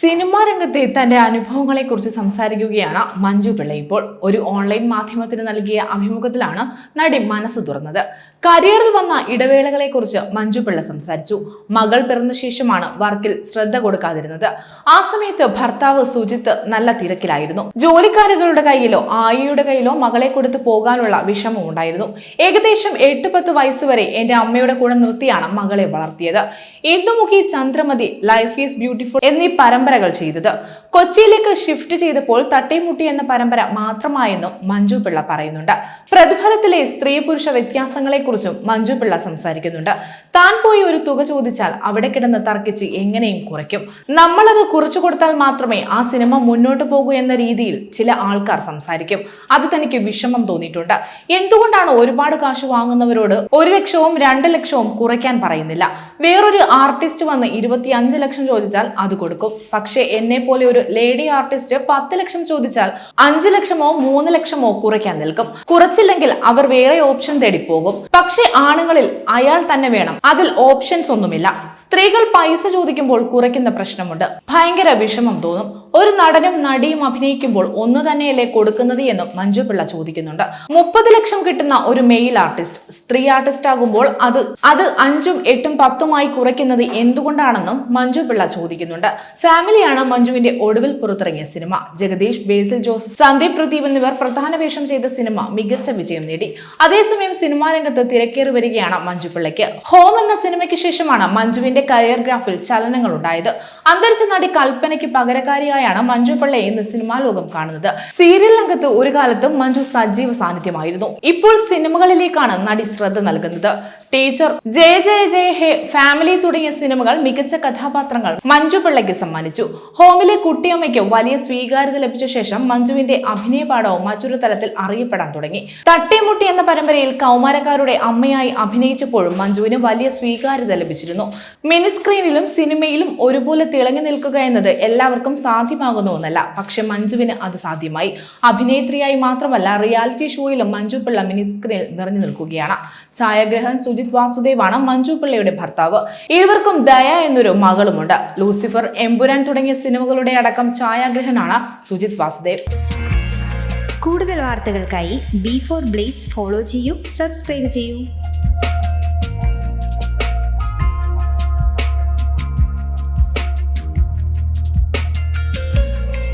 Cinema രംഗത്തെ തന്റെ അനുഭവങ്ങളെക്കുറിച്ച് സംസാരിക്കുകയാണ് മഞ്ജു പിള്ള. ഇപ്പോൾ ഒരു ഓൺലൈൻ മാധ്യമത്തിന് നൽകിയ അഭിമുഖത്തിലാണ് നടി മനസ്സ് തുറന്നത്. കരിയറിൽ വന്ന ഇടവേളകളെക്കുറിച്ച് മഞ്ജു പിള്ള സംസാരിച്ചു. മകൾ പിറന്ന ശേഷമാണ് വർക്കിൽ ശ്രദ്ധ കൊടുക്കാതിരുന്നത്. ആ സമയത്ത് ഭർത്താവ് സുജിത്ത് നല്ല തിരക്കിലായിരുന്നു. ജോലിക്കാരുകളുടെ കയ്യിലോ ആയിയുടെ കയ്യിലോ മകളെ കൊടുത്ത് പോകാനുള്ള വിഷമം ഉണ്ടായിരുന്നു. ഏകദേശം എട്ട് പത്ത് വയസ്സ് വരെ എന്റെ അമ്മയുടെ കൂടെ നിർത്തിയാണ് മകളെ വളർത്തിയത്. Indumukhi Chandramathi life is beautiful എന്നീ പരമ്പരകൾ ചെയ്തത്. കൊച്ചിയിലേക്ക് ഷിഫ്റ്റ് ചെയ്തപ്പോൾ തട്ടിമുട്ടി എന്ന പരമ്പര മാത്രമായെന്നും മഞ്ജു പിള്ള പറയുന്നുണ്ട്. പ്രതിഫലത്തിലെ സ്ത്രീ പുരുഷ വ്യത്യാസങ്ങളെക്കുറിച്ചും മഞ്ജു പിള്ള സംസാരിക്കുന്നുണ്ട്. താൻ പോയി ഒരു തുക ചോദിച്ചാൽ അവിടെ കിടന്ന് തർക്കിച്ച് എങ്ങനെയും കുറയ്ക്കും. നമ്മളത് കുറിച്ചു കൊടുത്താൽ മാത്രമേ ആ സിനിമ മുന്നോട്ട് പോകൂ എന്ന രീതിയിൽ ചില ആൾക്കാർ സംസാരിക്കും. അത് തനിക്ക് വിഷമം തോന്നിയിട്ടുണ്ട്. എന്തുകൊണ്ടാണ് ഒരുപാട് കാശ് വാങ്ങുന്നവരോട് ഒരു ലക്ഷവും രണ്ട് ലക്ഷവും കുറയ്ക്കാൻ പറയുന്നില്ല? വേറൊരു ആർട്ടിസ്റ്റ് വന്ന് ഇരുപത്തിയഞ്ച് ലക്ഷം ചോദിച്ചാൽ അത് കൊടുക്കും. പക്ഷേ എന്നെ പോലെ ഒരു ലേഡി ആർട്ടിസ്റ്റ് പത്ത് ലക്ഷം ചോദിച്ചാൽ അഞ്ച് ലക്ഷമോ മൂന്ന് ലക്ഷമോ കുറയ്ക്കാൻ നിൽക്കും. കുറച്ചില്ലെങ്കിൽ അവർ വേറെ ഓപ്ഷൻ തേടി പോകും. പക്ഷേ ആണുങ്ങളിൽ അയാൾ തന്നെ വേണം. അതിൽ ഓപ്ഷൻസ് ഒന്നുമില്ല. സ്ത്രീകൾ പൈസ ചോദിക്കുമ്പോൾ കുറയ്ക്കുന്ന പ്രശ്നമുണ്ട്. ഭയങ്കര വിഷമം തോന്നും. ഒരു നടനും നടിയും അഭിനയിക്കുമ്പോൾ ഒന്ന് തന്നെയല്ലേ കൊടുക്കുന്നത് എന്നും മഞ്ജു പിള്ള ചോദിക്കുന്നുണ്ട്. മുപ്പത് ലക്ഷം കിട്ടുന്ന ഒരു മെയിൽ ആർട്ടിസ്റ്റ് സ്ത്രീ ആർട്ടിസ്റ്റ് ആകുമ്പോൾ അത് അത് അഞ്ചും എട്ടും പത്തുമായി കുറയ്ക്കുന്നത് എന്തുകൊണ്ടാണെന്നും മഞ്ജു പിള്ള ചോദിക്കുന്നുണ്ട്. ഫാമിലിയാണ് മഞ്ജുവിന്റെ ഒടുവിൽ പുറത്തിറങ്ങിയ സിനിമ. ജഗദീഷ് ബേസിൽ ജോസ് സന്ദീപ് പ്രദീപ് എന്നിവർ പ്രധാന വേഷം ചെയ്ത സിനിമ മികച്ച വിജയം നേടി. അതേസമയം സിനിമാ രംഗത്ത് തിരക്കേറി വരികയാണ് മഞ്ജു പിള്ളയ്ക്ക്. ഹോം എന്ന സിനിമയ്ക്ക് ശേഷമാണ് മഞ്ജുവിന്റെ കരിയർ ഗ്രാഫിൽ ചലനങ്ങൾ ഉണ്ടായത്. അന്തരിച്ച നടി കൽപ്പനയ്ക്ക് പകരക്കാരിയായാണ് മഞ്ജു പിള്ള ഇന്ന് സിനിമാ ലോകം കാണുന്നത്. സീരിയൽ രംഗത്ത് ഒരു കാലത്തും മഞ്ജു സജീവ സാന്നിധ്യമായിരുന്നു. ഇപ്പോൾ സിനിമകളിലേക്കാണ് നടി ശ്രദ്ധ നൽകുന്നത്. ടീച്ചർ ജയ ജയ ജയ ഹേ ഫാമിലി തുടങ്ങിയ സിനിമകൾ മികച്ച കഥാപാത്രങ്ങൾ മഞ്ജു പിള്ളയ്ക്ക് സമ്മാനിച്ചു. ഹോമിലെ കുട്ടിയമ്മയ്ക്ക് വലിയ സ്വീകാര്യത ലഭിച്ച ശേഷം മഞ്ജുവിന്റെ അഭിനയ പാഠവും മറ്റൊരു തലത്തിൽ അറിയപ്പെടാൻ തുടങ്ങി. തട്ടിമുട്ടി എന്ന പരമ്പരയിൽ കൗമാരക്കാരുടെ അമ്മയായി അഭിനയിച്ചപ്പോഴും മഞ്ജുവിന് വലിയ സ്വീകാര്യത ലഭിച്ചിരുന്നു. മിനി സ്ക്രീനിലും സിനിമയിലും ഒരുപോലെ തിളങ്ങി നിൽക്കുക എന്നത് എല്ലാവർക്കും സാധ്യമാകുന്ന ഒന്നല്ല പക്ഷെ മഞ്ജുവിന് അത് സാധ്യമായി. അഭിനേത്രിയായി മാത്രമല്ല റിയാലിറ്റി ഷോയിലും മഞ്ജു പിള്ള മിനി സ്ക്രീനിൽ നിറഞ്ഞു നിൽക്കുകയാണ്. ഛായാഗ്രഹൻ സുജിത് വാസുദേവാണ് മഞ്ജു പിള്ളയുടെ ഭർത്താവ്. ഇരുവർക്കും ദയ എന്നൊരു മകളുമുണ്ട്. ലൂസിഫർ എമ്പുരാൻ തുടങ്ങിയ സിനിമകളുടെ അടക്കം ഛായാഗ്രഹനാണ് സുജിത് വാസുദേവ്. കൂടുതൽ വാർത്തകൾക്കായി ബി ഫോർ ബ്ലേസ് ഫോളോ ചെയ്യൂ സബ്സ്ക്രൈബ് ചെയ്യൂ.